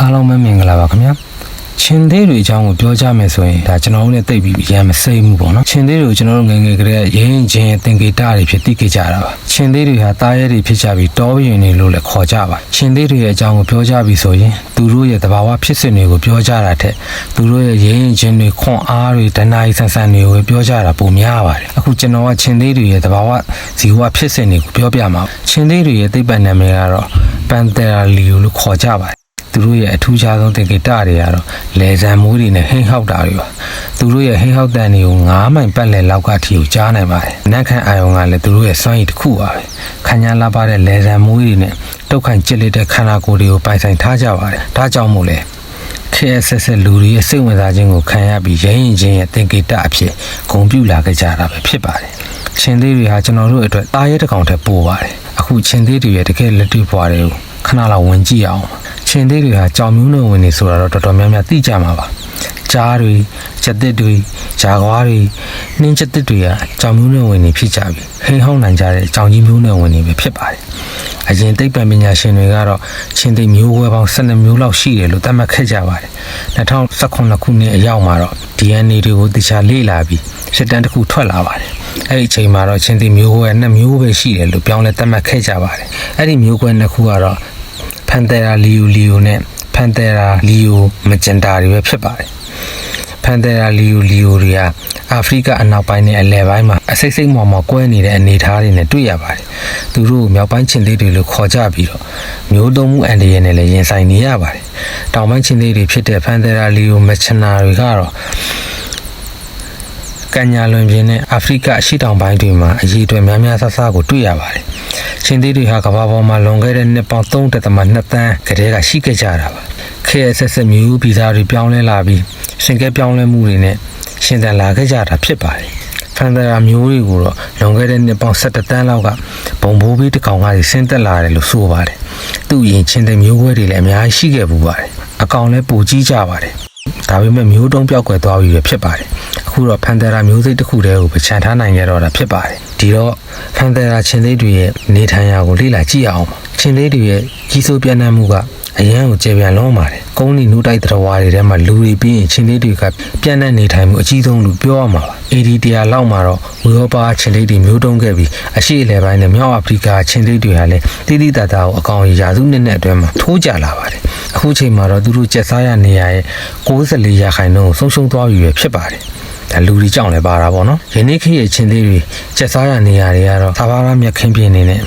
အားလုံးပဲမင်္ဂလာပါခင်ဗျာချင်းသေးတွေအကြောင်းကိုပြောကြမယ်ဆိုရင်ဒါကျွန်တော်တို့နဲ့တိတ်ပြီးရမ်းမစိမ့်ဘူးပေါ့နော်ချင်းသေးတွေကိုကျွန်တော်တို့ငယ်ငယ်ကတည်းကရင်းချင်းသင်္ကေတတွေဖြစ်သိခဲ့ကြတာပါချင်းသေးတွေဟာတားရဲတွေဖြစ်ကြပြီးတောရင်တွေလို့လည်းခေါ်ကြပါချင်းသေးတွေရဲ့အကြောင်းကိုပြောကြပြီဆိုရင်သူတို့ရဲ့သဘာဝဖြစ်စဉ်တွေကိုပြောကြတာထက်သူတို့ရဲ့ရင်းချင်းတွေခွန်အားတွေဒဏ္ဍာရီဆန်ဆန်တွေကိုပြောကြတာပုံများပါတယ်အခုကျွန်တော်ကချင်းသေးတွေရဲ့သဘာဝဇီဝဖြစ်စဉ်တွေကိုပြောပြမှာချင်းသေးတွေရဲ့သိပ္ပံနာမည်ကတော့ပန်တရာလီယိုလို့ခေါ်ကြပါတယ် သူတို့ရဲ့အထူးခြားဆုံးသင်္ကေတတွေကတော့လေဆံမိုးတွေနဲ့ဟင်းဟောက်တာတွေပါသူတို့ရဲ့ဟင်းဟောက်တန်တွေကို9မိုင်ပတ်လည်လောက်ကထိကိုကြားနိုင်ပါတယ်နက်ခန့်အာယုံကလည်းသူတို့ရဲ့စွမ်းရည်တစ်ခုပါပဲခញ្ညာလာပါတဲ့လေဆံမိုးတွေနဲ့တုတ်ခိုင်ကျစ်လက်တဲ့ခန္ဓာကိုယ်တွေကိုပိုင်ဆိုင်ထားကြပါတယ်ဒါကြောင့်မို့လဲ KSS လူတွေရဲ့စိတ်ဝင်စားခြင်းကိုခံရပြီးရင်းရင်ချင်းရဲ့သင်္ကေတအဖြစ်ဂုံပြူလာခဲ့ကြတာပဲဖြစ်ပါတယ်ရှင်သေးတွေဟာကျွန်တော်တို့အတွက်တာရဲတစ်ကောင်တည်းပို့ပါတယ်အခုရှင်သေးတွေရဲ့တကယ်လက်တွေ့ဘွားတွေကိုခဏလောက်ဝင်ကြည့်အောင် ပါရှင်သေးတွေဟာကြောင်မျိုးနဲ့ဝင်နေဆိုတာတော့တော်တော်များများသိကြမှာပါကြားတွေချက်သစ်တွေဂျာကွာတွေနှင်းချက်သစ်တွေကကြောင်မျိုးနဲ့ဝင်နေဖြစ်ကြပြီဟိန်းဟောင်းနိုင်ကြတဲ့ကြောင်ကြီးမျိုးနဲ့ဝင်နေပဲဖြစ်ပါတယ်အရင်သိပ္ပံပညာရှင်တွေကတော့ချင်းသိမျိုးဝဲပေါင်း12မျိုးလောက်ရှိတယ်လို့သတ်မှတ်ခဲ့ကြပါတယ်2019ခုနှစ်အရောက်မှာတော့ DNA တွေကိုတခြားလေ့လာပြီးစစ်တမ်းတစ်ခုထွက်လာပါတယ်အဲ့ဒီအချိန်မှာတော့ချင်းသိမျိုးဝဲ2မျိုးပဲရှိတယ်လို့ပြောင်းလဲသတ်မှတ်ခဲ့ကြပါတယ်အဲ့ဒီမျိုးကွဲနှစ်ခုကတော့ ဖန်တရာလီယိုလီယိုနဲ့ဖန်တရာလီယိုမဂျန်တာတွေပဲဖြစ်ပါတယ်ဖန်တရာလီယိုလီယိုတွေကအာဖရိကအနောက်ပိုင်းနဲ့အလယ်ပိုင်းမှာအစိတ်စိတ်မော်မော်ကွဲနေတဲ့အနေအထားတွေနဲ့တွေ့ရပါတယ်သူတို့ကိုမြောက်ပိုင်းချင်းသေးတွေလို့ခေါ်ကြပြီးတော့မျိုးတုံးမှုအန်ဒီရဲ့နဲ့လည်းရင်ဆိုင်နေရပါတယ်တောင်ပိုင်းချင်းသေးတွေဖြစ်တဲ့ဖန်တရာလီယိုမချနာတွေကတော့ ကညာလွန်ပြင်းနဲ့အာဖရိကအရှေ့တောင်ပိုင်းတွေမှာအရေးအသွေးများများဆဆကိုတွေ့ရပါတယ်။ချင်းသေးတွေဟာကမ္ဘာပေါ်မှာလွန်ခဲ့တဲ့နှစ်ပေါင်း3.2တန်းကတည်းကရှိခဲ့ကြတာပါ။ KSS မျိုးဗီဇတွေပြောင်းလဲလာပြီးရှင်ကဲပြောင်းလဲမှုတွေနဲ့ရှင်သန်လာခဲ့ကြတာဖြစ်ပါတယ်။ဖန်တရာမျိုးတွေကိုတော့လွန်ခဲ့တဲ့နှစ်ပေါင်း17တန်းလောက်ကဘုံဘိုးဘေးတစ်ကောင်ကဆင်းသက်လာတယ်လို့ဆိုပါတယ်။သူ့ရင်ချင်းတဲ့မျိုးခွဲတွေလည်းအများကြီးရှိခဲ့ပူပါတယ်။အကောင်လည်းပူကြီးကြပါတယ်။ ဒါပေမဲ့မျိုးတုံးပြောက်ကွယ်သွားပြီပဲဖြစ်ပါတယ်အခုတော့ဖန်တရာမျိုးစိတ်တစ်ခုတည်းကိုပချန်ထားနိုင်ကြတော့တာဖြစ်ပါတယ်ဒီတော့ဖန်တရာချင်းသေးတွေရဲ့နေထိုင်ရာကိုလေ့လာကြည့်အောင်ပါချင်းသေးတွေရဲ့ကြီးစိုးပြန့်နှံ့မှုက အရန်ကိုကျေပြန်လုံးပါတယ်ကုန်းနီနူးတိုက်တော်ဝါတွေထဲမှာလူတွေပြီးရင်ချင်းသေးတွေကပြန့်နှံ့နေထိုင်မှုအကြီးဆုံးလို့ပြောရမှာပါ AD တရားလောက်မှာတော့ဝေရောပါချင်းသေးတွေမျိုးတုံးခဲ့ပြီးအရှိအလဲပိုင်းနဲ့မြောက်အာဖရိကချင်းသေးတွေဟာလည်းတိတိတတ်တာကိုအကောင်ရာစုနှစ်နဲ့အတွင်းမှာထိုးကြလာပါတယ်အခုချိန်မှာတော့သူတို့ကျက်စားရနေရရဲ့64ရာခိုင်နှုန်းကိုဆုံးရှုံးသွားပြီပဲဖြစ်ပါတယ်ဒါလူတွေကြောင့်လည်းပါတာပေါ့နော်ယနေ့ခေတ်ရဲ့ချင်းသေးတွေကျက်စားရနေရတွေကတော့သာဘာရမြက်ခင်းပြင်းနေနဲ့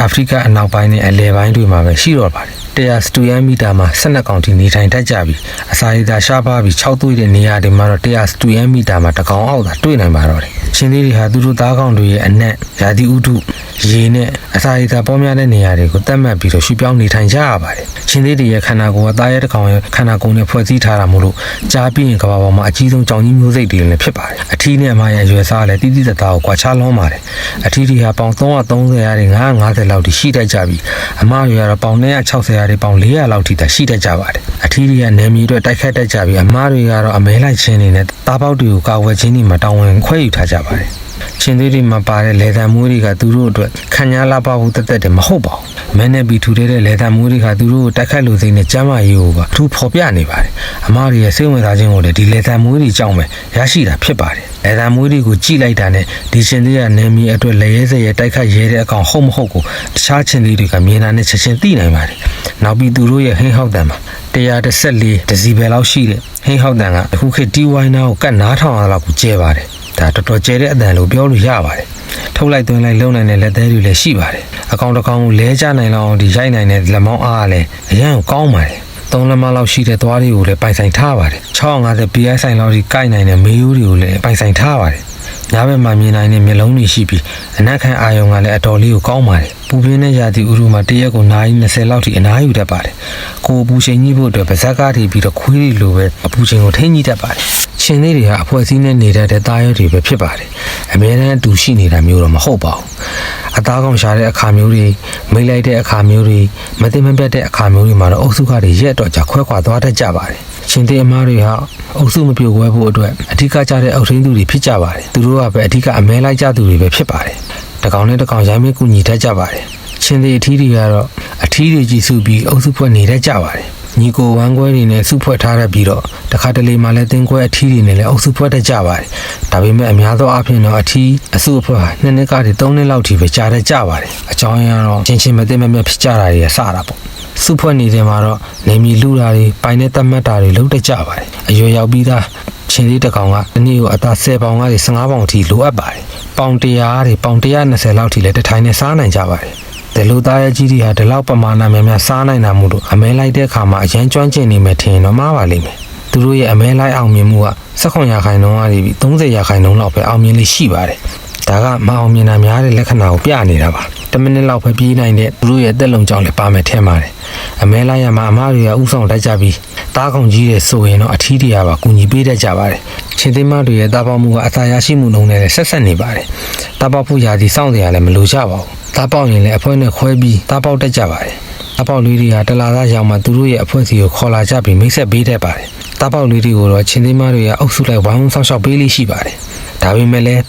အာဖရိကအနောက်ပိုင်းနဲ့အလယ်ပိုင်းတွေမှာပဲရှိတော့ပါတယ် 100စတူယန်မီတာမှာ12ကောင်ထိနေထိုင်တတ်ကြပြီအစာရည်သာရှားပါပြီး6သွေးတဲ့နေရာတွေမှာတော့100စတူယန်မီတာမှာတကောင်အောက်သာတွေ့နိုင်ပါတော့တယ်ချင်းသေးတွေဟာသူတို့သားကောင်တွေရဲ့အနက်ယာတိဥတုရေနဲ့အစာရည်သာပေါများတဲ့နေရာတွေကိုတတ်မှတ်ပြီးတော့ရွှေ့ပြောင်းနေထိုင်ကြရပါတယ်ချင်းသေးတွေရဲ့ခန္ဓာကိုယ်ကသားရဲတစ်ကောင်ရဲ့ခန္ဓာကိုယ်နဲ့ဖွဲ့စည်းထားတာမို့လို့ကြားပြီးရင်ကမ္ဘာပေါ်မှာအကြီးဆုံးကြောင်ကြီးမျိုးစိတ်တွေလည်းဖြစ်ပါတယ်အထီးနဲ့အမရဲ့ရွယ်စားလည်းတိတိတတ်တာကိုကွာခြားလွန်ပါတယ်အထီးတွေဟာပေါင်330ရာတွေ950လောက်ထိရှိတတ်ကြပြီးအမရွယ်ကတော့ပေါင်260ရာတွေပေါင်400လောက်ထိသာရှိတတ်ကြပါတယ်အထီးတွေကနယ်မြေအတွက်တိုက်ခတ်တတ်ကြပြီးအမတွေကတော့အမဲလိုက်ချင်းနေနဲ့သားပေါက်တွေကိုကာဝယ်ခြင်းတွေမှာတောင်းဝင်ခွဲယူထားကြပါတယ် ချင်းသေးတွေမှာပါတဲ့လေသံမွေးတွေကသူတို့အတွက်ခံညာလာပဖို့တသက်တယ်မဟုတ်ပါဘူးမဲနဲ့ပြီးထူတဲ့လေသံမွေးတွေကသူတို့ကိုတိုက်ခတ်လို့စိမ့်နဲ့ကျမ်းမာရေးကိုပါထူဖော်ပြနေပါတယ်အမားတွေရဲ့စိတ်ဝင်စားခြင်းကိုလည်းဒီလေသံမွေးတွေကြောင့်ပဲရရှိတာဖြစ်ပါတယ်လေသံမွေးတွေကိုကြိလိုက်တာနဲ့ဒီချင်းသေးကနယ်မြေအတွက်လေရဲစရဲတိုက်ခတ်ရဲတဲ့အကောင်ဟုတ်မဟုတ်ကိုတခြားချင်းသေးတွေကမြင်တာနဲ့ချက်ချင်းသိနိုင်ပါတယ်နောက်ပြီးသူတို့ရဲ့ဟင်းဟောက်တံမှာ114ဒစီဘယ်လောက်ရှိတဲ့ဟင်းဟောက်တံကအခုခေတ်တီဝိုင်းနာကိုကတ်နားထောင်ရလောက်ကိုကျဲပါတယ် ဒါတော်တော်ကျဲတဲ့အတန်လို့ပြောလို့ရပါတယ်ထုတ်လိုက်သွင်းလိုက်လုံနိုင်တဲ့လက်သေးတွေလည်းရှိပါတယ်အကောင်တစ်ကောင်ကိုလဲကျနိုင်လောက်အောင်ဒီရိုက်နိုင်တဲ့လက်မောင်းအားကလည်းအရန်ကိုကောင်းပါတယ်သုံးလက်မလောက်ရှိတဲ့သွားတွေကိုလည်းပိုင်ဆိုင်ထားပါတယ်650 PI ဆိုင်လောက်ထိကိုက်နိုင်တဲ့မေးရိုးတွေကိုလည်းပိုင်ဆိုင်ထားပါတယ်ညဘက်မှာမြင်နိုင်တဲ့မျက်လုံးတွေရှိပြီးအနက်ခံအာယုံကလည်းအတော်လေးကိုကောင်းပါတယ်ပူပြင်းတဲ့ရာသီဥတုမှာတရက်ကိုနာရီ20လောက်ထိအနားယူတတ်ပါတယ်ကိုယ်အပူချိန်ကြီးဖို့အတွက်ပါဇက်ကားထိပြီးတော့ခွေးတွေလိုပဲအပူချိန်ကိုထိန်းကြီးတတ်ပါတယ် ရှင်လေးတွေဟာအဖွဲ့အစည်းနဲ့နေတတ်တဲ့သားရဲတွေပဲဖြစ်ပါတယ်အများအားအတူရှိနေတာမျိုးတော့မဟုတ်ပါဘူးအသားကောင်ရှာတဲ့အခါမျိုးတွေမိတ်လိုက်တဲ့အခါမျိုးတွေမသိမပြတ်တဲ့အခါမျိုးတွေမှာတော့အုပ်စုကတွေရက်တော့ကြခွဲခွာသွားတတ်ကြပါတယ်ရှင်သေးအမားတွေဟာအုပ်စုမပြိုကွဲဖို့အတွက်အထူးကကြတဲ့အုပ်ထင်းသူတွေဖြစ်ကြပါတယ်သူတို့ကပဲအထူးကအမဲလိုက်ကြသူတွေပဲဖြစ်ပါတယ်တကောင်နဲ့တကောင်ရိုင်းမဲကူညီတတ်ကြပါတယ်ရှင်သေးအထီးတွေကတော့အထီးတွေကြီးစုပြီးအုပ်စုဖွဲ့နေတတ်ကြပါတယ် ညီကိုဝမ်းခွဲတွေနဲ့စုဖွဲ့ထားရပြီးတော့တခါတလေမှလည်းတင်းခွဲအထီးတွေနဲ့လည်းအုပ်စုဖွဲ့တတ်ကြပါတယ်ဒါပေမဲ့အများသောအားဖြင့်တော့အထီးအစုအဖွဲ့ဟာနှစ်နှစ်ကနေသုံးနှစ်လောက်ထိပဲကြာတတ်ကြပါတယ်အကြောင်းရင်းကတော့ချင်းချင်းမသိမမြတ်ဖြစ်ကြတာတွေကစတာပေါ့စုဖွဲ့နေတဲ့မှာတော့နေမီလူတာတွေပိုင်နဲ့တတ်မှတ်တာတွေလုပ်တတ်ကြပါတယ်အရွယ်ရောက်ပြီးသားချင်းလေးတစ်ကောင်ကဒီနေ့ကိုအသား10ပေါင်ကနေ15ပေါင်အထိလိုအပ်ပါတယ်ပေါင်100တွေပေါင်120လောက်ထိလည်းတစ်ထိုင်နဲ့စားနိုင်ကြပါတယ် ဒီလိုသားရဲ့ကြီးတွေဟာဒီလောက်ပမာဏများများစားနိုင်တာမို့လို့အမဲလိုက်တဲ့အခါမှာအရန်ကျွမ်းကျင်နေမယ်ထင်ရင်တော့မှားပါလိမ့်မယ်။သူတို့ရဲ့အမဲလိုက်အောင်မြင်မှုက18ရာခိုင်နှုန်းကနေပြီး30ရာခိုင်နှုန်းလောက်ပဲအောင်မြင်လေးရှိပါတယ်။ ဒါကမအောင်မြင်တာများတဲ့လက္ခဏာကိုပြနေတာပါ။10မိနစ်လောက်ပဲပြေးနိုင်တဲ့သူတို့ရဲ့အသက်လုံကြောင်းလည်းပါမယ်ထင်ပါတယ်။အမဲလိုက်ရမှာအမားတွေကဥဆောင်တတ်ကြပြီးတားကောင်ကြီးတွေဆိုရင်တော့အထီးတွေကပါကူညီပေးတတ်ကြပါတယ်။ချင်းသိမ်းမတွေရဲ့တားပေါမှုကအသာရရှိမှုနှုန်းနဲ့လည်းဆက်ဆက်နေပါတယ်။တားပေါဖို့ရာဒီစောင့်စရာလည်းမလိုကြပါဘူး။တားပေါရင်လည်းအဖွဲနဲ့ခွဲပြီးတားပေါတတ်ကြပါတယ်။ အပေါက်လေးတွေဟာတလာသားရောက်မှသူတို့ရဲ့အဖွဲ့အစည်းကိုခေါ်လာကြပြီးမိတ်ဆက်ပေးတတ်ပါတယ်။တားပေါက်လေးတွေကိုတော့ချင်းသိမ်းမတွေကအုပ်စုလိုက်ဝိုင်းဝန်းဆောင်ရှောက်ပေးလိရှိပါတယ်။ဒါပေမဲ့လည်း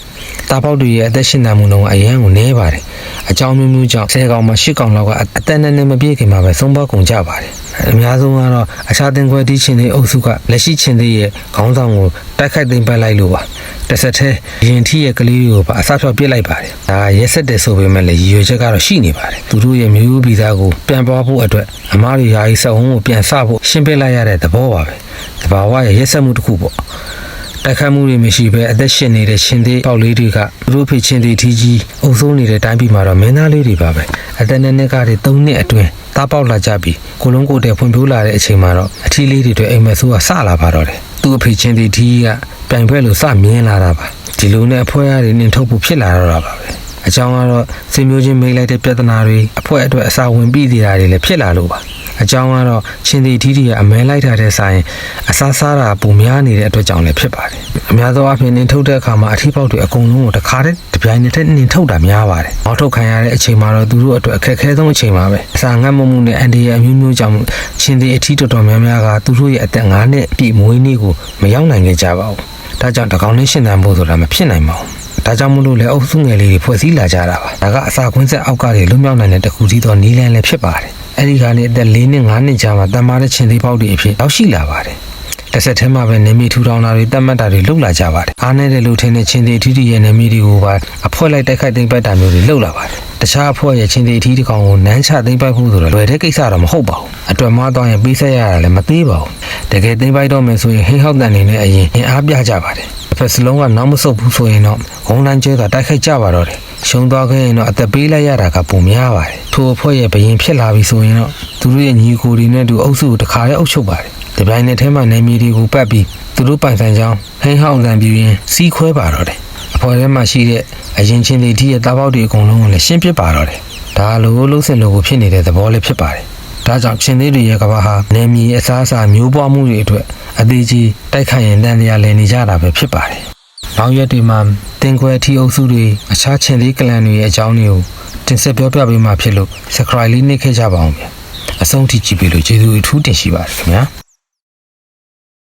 တားပေါက်တွေရဲ့အသက်ရှင်နေမှုနှုန်းကအရန်ကိုနည်းပါတယ်။အကြောင်းမျိုးမျိုးကြောင့်10ကောင်မှ10ကောင်လောက်ကအသက်နဲ့နဲ့မပြည့်ခင်မှာပဲဆုံးပါကုန်ကြပါတယ်။ အများဆုံးကတော့အခြားတင်ခွဲတီးချင်းတွေအုပ်စုကလက်ရှိချင်းတွေရဲ့ခေါင်းဆောင်ကိုတိုက်ခိုက်သိမ်းပိုက်လိုက်လို့ပါ။တစ်ဆက်တည်းရင်ထီရဲ့ကလေးတွေကိုပါအစားဖြောက်ပစ်လိုက်ပါတယ်။ဒါရက်ဆက်တယ်ဆိုပေမဲ့လည်းရည်ရွယ်ချက်ကတော့ရှိနေပါတယ်။သူတို့ရဲ့မျိုးရိုးဗီဇကိုပြန်ပွားဖို့အတွက်အမားတွေယာယီစက်ဝန်းကိုပြန်ဆဖို့ရှင်းပြလိုက်ရတဲ့သဘောပါပဲ။တဘာဝရဲ့ရက်ဆက်မှုတစ်ခုပေါ့။ တိုက်ခတ်မှုတွေမရှိဘဲအသက်ရှင်နေတဲ့ရှင်သေးပေါက်လေးတွေကသူတို့ဖေချင်းသေးထီကြီးအုပ်စိုးနေတဲ့တိုင်းပြည်မှာတော့မင်းသားလေးတွေပါပဲအသက်နဲ့နဲ့ကတွေ၃နှစ်အတွင်းသားပေါက်လာကြပြီးကိုလုံးကိုယ်တဲ့ဖွံ့ဖြိုးလာတဲ့အချိန်မှာတော့အထီးလေးတွေအတွက်အိမ်မက်ဆိုးကစလာပါတော့တယ်သူ့အဖေချင်းသေးထီကြီးကပြိုင်ဘက်လို့စမြင်လာတာပါဒီလိုနဲ့အဖွဲရတွေနင်ထုတ်ဖို့ဖြစ်လာတော့တာပါပဲအကြောင်းကတော့စင်မျိုးချင်းမိတ်လိုက်တဲ့ပြဿနာတွေအဖွဲအတွက်အစာဝင်ပြီးသေးတာတွေလည်းဖြစ်လာလို့ပါ အကြောင်းကတော့ချင်းတီထီးတီကအမဲလိုက်တာတဲ့ဆိုင်အစားစားတာပုံများနေတဲ့အတွက်ကြောင့်လည်းဖြစ်ပါတယ်အများသောအားဖြင့်နင်ထုတ်တဲ့အခါမှာအထီးပေါက်တွေအကုန်လုံးကိုတစ်ခါတည်းတပြိုင်နက်တည်းနင်ထုတ်တာများပါတယ်။အောက်ထုတ်ခံရတဲ့အချိန်မှာတော့သူတို့အတွက်အခက်အခဲဆုံးအချိန်ပါပဲ။အစာငတ်မမှုနဲ့အန်ဒီရဲ့အမျိုးမျိုးကြောင့်ချင်းတီအထီးတော်တော်များများကသူတို့ရဲ့အသက်9နှစ်ပြည့်မွေးနေ့ကိုမရောက်နိုင်ခဲ့ကြပါဘူး။ဒါကြောင့်တကောင်နဲ့ရှင်သန်ဖို့ဆိုတာမဖြစ်နိုင်ပါဘူး။ဒါကြောင့်မလို့လေအုပ်စုငယ်လေးတွေဖွဲ့စည်းလာကြတာပါဒါကအစာခွင်းဆက်အောက်ကနေလွတ်မြောက်နိုင်တဲ့တခုတည်းသောနီးလန်းလည်းဖြစ်ပါတယ် အဲ့ဒီကနေအသက်၄နှစ်၅နှစ်ကြာမှတန်မာတဲ့ချင်းသေးပေါက်တွေအဖြစ်ရောက်ရှိလာပါတယ်တစ်ဆက်တည်းမှာပဲနေမီထူထောင်တာတွေတတ်မှတ်တာတွေလုပ်လာကြပါတယ်အားနေတဲ့လူထင်းတဲ့ချင်းသေးအထီးတီရဲ့နေမီတွေကိုပါအဖွဲလိုက်တိုက်ခိုက်သိမ်းပိုက်တာမျိုးတွေလုပ်လာပါတယ်တခြားအဖွဲရဲ့ချင်းသေးအထီးတစ်ကောင်ကိုနန်းချသိမ်းပိုက်ဖို့ဆိုတော့လွယ်တဲ့ကိစ္စတော့မဟုတ်ပါဘူးအတွက်မှားသွားရင်ပေးဆက်ရတာလည်းမသေးပါဘူးတကယ်သိမ်းပိုက်တော့မယ်ဆိုရင်ဟင်းဟောက်တန်နေနဲ့အရင်အင်အားပြကြပါတယ်တစ်ဖက်စလုံးကနောက်မဆုတ်ဘူးဆိုရင်တော့ဂုံးလန်းကျဲတာတိုက်ခိုက်ကြပါတော့တယ် ရှုံသွားခဲ့ရင်တော့အသက်ပေးလိုက်ရတာကပုံများပါတယ်ထိုအဖွဲ့ရဲ့ဘရင်ဖြစ်လာပြီဆိုရင်တော့သူတို့ရဲ့ညီကိုတွေနဲ့တူအုပ်စုကိုတခါတည်းအုပ်ချုပ်ပါတယ်ဒီပိုင်းနဲ့ထဲမှာနေမီတွေကိုပတ်ပြီးသူတို့ပိုင်ဆိုင်ကြောင်းဟင်းဟောင်းတန်ပြူရင်စီးခွဲပါတော့တယ်အဖွဲ့ထဲမှာရှိတဲ့အရင်ချင်းတွေဒီရဲ့တားပေါက်တွေအကုန်လုံးကိုလည်းရှင်းပြပါတော့တယ်ဒါလိုလို့စင်လို့ဖြစ်နေတဲ့သဘောလေးဖြစ်ပါတယ်ဒါကြောင့်ချင်းသေးတွေရဲ့ကဘာဟာနေမီအစားအစာမျိုးပွားမှုတွေအတွက်အသေးကြီးတိုက်ခိုက်ရင်တန်တရားလည်နေကြတာပဲဖြစ်ပါတယ်။ နောက်ရက်တွေမှာတင်ခွဲထီအုပ်စုတွေအခြားချင်းသေးကလန်တွေရဲ့အကြောင်းတွေကိုတင်ဆက်ပြောပြပေးမှဖြစ်လို့ subscribe လေးနှိပ်ခဲ့ကြပါအောင်ဗျာ။အဆုံးထိကြည့်ပေးလို့ကျေးဇူးအထူးတင်ရှိပါတယ်ခင်ဗျာ။